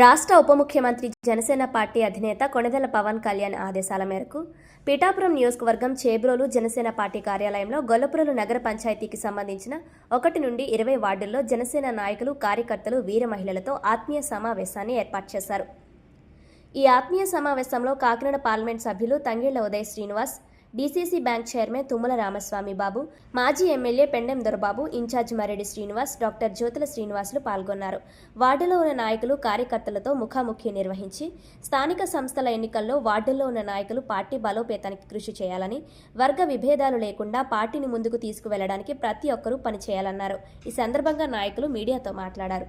రాష్ట్ర ఉప ముఖ్యమంత్రి జనసేన పార్టీ అధినేత కొణిదెల పవన్ కళ్యాణ్ ఆదేశాల మేరకు పిఠాపురం నియోజకవర్గం చేబ్రోలు జనసేన పార్టీ కార్యాలయంలో గొల్లపురలు నగర పంచాయతీకి సంబంధించిన ఒకటి నుండి ఇరవై వార్డుల్లో జనసేన నాయకులు కార్యకర్తలు వీర మహిళలతో ఆత్మీయ సమావేశాన్ని ఏర్పాటు చేశారు. ఈ ఆత్మీయ సమావేశంలో కాకినాడ పార్లమెంట్ సభ్యులు Thangella Uday Srinivas DCC bank chairman Tummala Ramaswamy Babu మాజీ MLA Pendem Dorababu in charge Mareddy Srinivas doctor Jyothula Srinivasulu పాల్గొన్నారు. వార్డులో ఉన్న నాయకులు కార్యకర్తలతో ముఖాముఖి నిర్వహించి స్థానిక సంస్థల ఎన్నికల్లో వార్డుల్లో ఉన్న నాయకులు పార్టీ బలోపేతానికి కృషి చేయాలని వర్గ విభేదాలు లేకుండా పార్టీని ముందుకు తీసుకువెళ్ళడానికి ప్రతి ఒక్కరూ పనిచేయాలన్నారు. ఈ సందర్భంగా నాయకులు మీడియాతో మాట్లాడారు.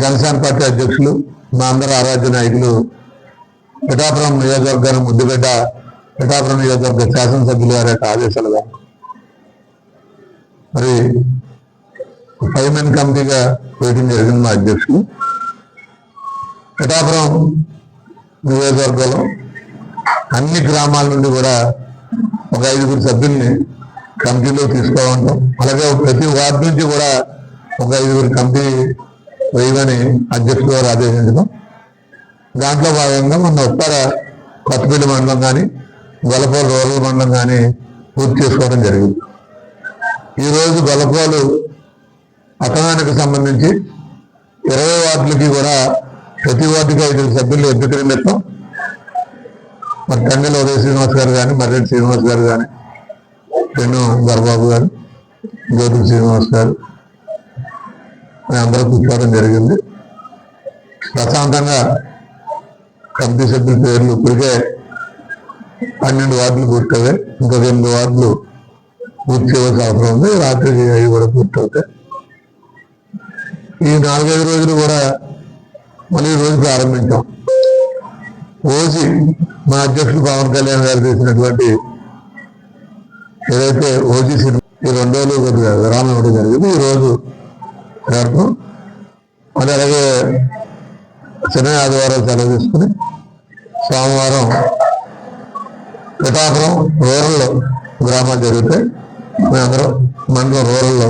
జనసేన పార్టీ అధ్యక్షులు మా అందరు ఆరాధ్య నాయకులు పిఠాపురం నియోజకవర్గానికి ముద్దుగడ్డ పిఠాపురం నియోజకవర్గ శాసనసభ్యుల వారి యొక్క ఆదేశాలుగా మరి ఫైవ్ మెన్ కమిటీగా వేయడం జరిగింది మా అధ్యక్షులు పిఠాపురం నియోజకవర్గంలో అన్ని గ్రామాల నుండి కూడా ఒక ఐదుగురు సభ్యుల్ని కమిటీలో తీసుకోవడం అలాగే ప్రతి వార్డు నుంచి కూడా ఒక ఐదుగురు కమిటీ వేయమని అధ్యక్షుడు గారు ఆదేశించడం. దాంట్లో భాగంగా మన ఉత్తర కొత్తపల్లి మండలం కానీ గొల్లపోలు రూరల్ మండలం కానీ పూర్తి చేసుకోవడం జరిగింది. ఈరోజు గొల్లపోలు పట్టణానికి సంబంధించి ఇరవై వార్డులకి కూడా ప్రతి వార్డుకి ఐదు సభ్యులు ఎంపిక నిమిత్తం మరి తండ్రి ఉదయ శ్రీనివాస్ గారు కానీ మర్రెడ్డి శ్రీనివాస్ గారు కానీ పెన్ను దర్బాబు గారు జ్యోతి శ్రీనివాస్ గారు అందరూ కూర్చోవడం జరిగింది. ప్రశాంతంగా కమిటీ సభ్యుల పేర్లు ఇప్పటికే పన్నెండు వార్డులు పూర్తవుతాయి ఇంకా రెండు వార్డులు పూర్తి చేయవలసిన అవసరం ఉంది. రాత్రికి అవి కూడా పూర్తవుతాయి. ఈ నాలుగైదు రోజులు కూడా మళ్ళీ ఈ రోజు ప్రారంభించాం. రోజు మా అధ్యక్షుడు పవన్ కళ్యాణ్ గారు చేసినటువంటి ఏదైతే ఓజీ సినిమా ఈ రెండు రోజులు కొద్దిగా విరామం ఇవ్వడం జరిగింది. ఈ రోజు జరపడం మళ్ళీ అలాగే శని ఆదివారం సెలవు తీసుకుని సోమవారం పిఠాపురం రూరల్ గ్రామాలు జరుగుతాయి మేమందరం మండలం రూరల్లో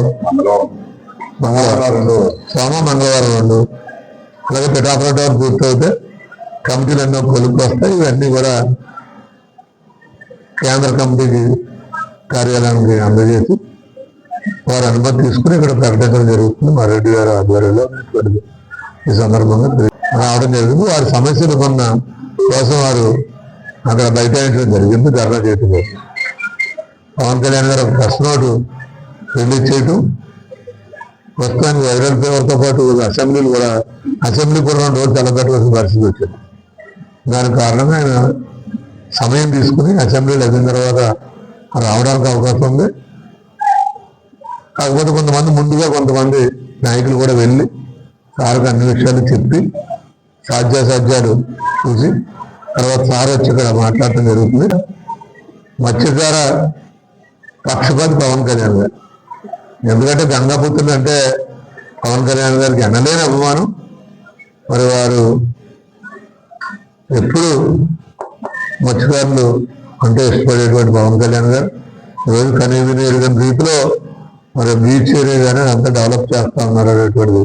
మంగళవారం రెండు. సోమ మంగళవారం రెండు. అలాగే పిఠాపురం టవర్ పూర్తయితే కమిటీలు ఎన్నో కొలుపు వస్తాయి ఇవన్నీ కూడా కేంద్ర కమిటీకి కార్యాలయానికి అందజేసి వారి అనుమతి తీసుకుని ఇక్కడ ప్రకటించడం జరుగుతుంది. మా రెడ్డి గారి ఆధ్వర్యంలో ఈ సందర్భంగా రావడం జరిగింది. వారి సమస్యలు కొన్న కోసం వారు అక్కడ బైఠాయించడం జరిగింది ధర్నా చేయటం కోసం పవన్ కళ్యాణ్ గారు ఒక ప్రెస్ నోటు రిలీజ్ చేయటం ప్రస్తుతానికి వైరల్ ఫీవర్తో పాటు అసెంబ్లీలు కూడా అసెంబ్లీ కూడా రెండు రోజులు తెల్లబెట్టవలసిన పరిస్థితి వచ్చింది. దానికి కారణంగా ఆయన సమయం తీసుకుని అసెంబ్లీలు అయిన తర్వాత రావడానికి అవకాశం ఉంది. కాకపోతే కొంతమంది ముందుగా కొంతమంది నాయకులు కూడా వెళ్ళి సార్కి అన్ని విషయాలు చెప్పి సాధ్యాసాధ్యాలు చూసి తర్వాత సార్ వచ్చి ఇక్కడ మాట్లాడటం జరుగుతుంది. మత్స్యకార పక్షపాతి పవన్ కళ్యాణ్ గారు. ఎందుకంటే గంగాపుత్రులు అంటే పవన్ కళ్యాణ్ గారికి ఎనలేని అభిమానం. మరి వారు ఎప్పుడు మత్స్యకారులు అంటే ఇష్టపడేటువంటి పవన్ కళ్యాణ్ గారు. రోజు కనీవిని ఎరుగని రీతిలో మరి బీచ్ ఏరియా కానీ అంతా డెవలప్ చేస్తా ఉన్నారు అనేటువంటిది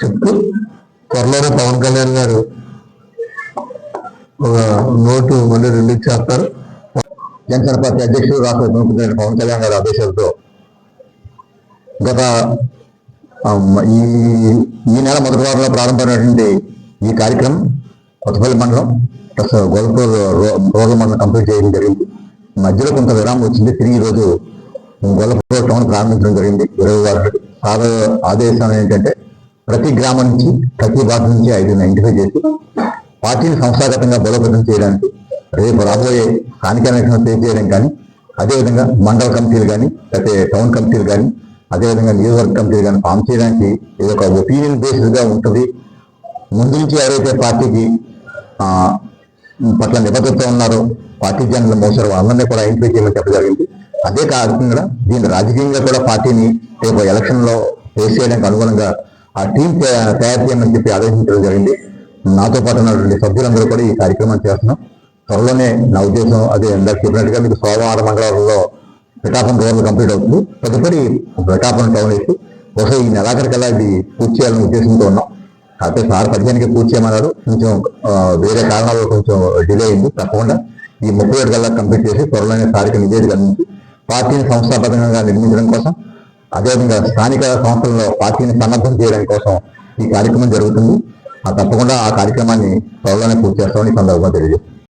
చెప్తూ త్వరలోనే పవన్ కళ్యాణ్ గారు ఒక నోటు మళ్ళీ రిలీజ్ చేస్తారు. జనసేన పార్టీ అధ్యక్షుడు రాష్ట్ర ముఖ్యమంత్రి పవన్ కళ్యాణ్ గారి ఆదేశాలతో గత ఈ ఈ నెల మొదటి వారంలో ప్రారంభమైనటువంటి ఈ కార్యక్రమం కొత్తపల్లి మండలం ప్లస్ గోల్పూర్ రూరల్ మండలం కంప్లీట్ చేయడం జరిగింది. మధ్యలో కొంత విరామం వచ్చింది. తిరిగి ఈ రోజు గొల్లపూర్ టౌన్ ప్రారంభించడం జరిగింది. ఇరవై వారు సార్ ఆదేశం ఏంటంటే ప్రతి గ్రామం నుంచి ప్రతి వార్డు నుంచి ఐదు ఐడెంటిఫై చేసి పార్టీని సంస్థాగతంగా బలోపేతం చేయడానికి రేపు రాబోయే స్థానిక ఎలక్షన్ ఫేస్ చేయడం కానీ అదేవిధంగా మండల కమిటీలు కానీ లేకపోతే టౌన్ కమిటీలు కానీ అదేవిధంగా నియోజకవర్గ కమిటీలు కానీ ఫామ్ చేయడానికి ఇది ఒక ఒపీనియన్ బేస్డ్ ఉంటుంది. ముందు నుంచి ఎవరైతే పార్టీకి పట్ల నిబద్ధత ఉన్నారో పార్టీ జనులు మోసారు వాళ్ళని కూడా ఐడెంటిఫై చేయమని చెప్పడం జరిగింది. అదే కాకుండా దీని రాజకీయంగా కూడా పార్టీని రేపు ఎలక్షన్లో ఫేస్ చేయడానికి అనుగుణంగా ఆ టీం తయారు చేయమని చెప్పి ఆదేశించడం జరిగింది. నాతో పాటు ఉన్నటువంటి సభ్యులందరూ కూడా ఈ కార్యక్రమం చేస్తున్నాం త్వరలోనే నా ఉద్దేశం అదే అందరికి చెప్పినట్టుగా మీకు సోమవారం మంగళవారంలో ప్రకాపం రోడ్లు కంప్లీట్ అవుతుంది. తదుపరి ప్రకాపం టౌన్ వేసి ఒక ఈ నెలాఖరికల్లా ఇది పూర్తి చేయాలని ఉద్దేశంతో ఉన్నాం. కాకపోతే సార్ పదిహేనుకి పూర్తి చేయమన్నారు. కొంచెం వేరే కారణాలు కొంచెం డిలే అయింది. తప్పకుండా ఈ ముప్పై ఏడు కల్లా కంప్లీట్ చేసి త్వరలోనే సార్కి నివేదిక అందించి పార్టీని సంస్థాపకంగా నిర్మించడం కోసం అదేవిధంగా స్థానిక సంస్థల్లో పార్టీని సన్నద్ధం చేయడం కోసం ఈ కార్యక్రమం జరుగుతుంది. తప్పకుండా ఆ కార్యక్రమాన్ని త్వరలోనే పూర్తి చేస్తామని సందర్భంగా తెలియజేస్తుంది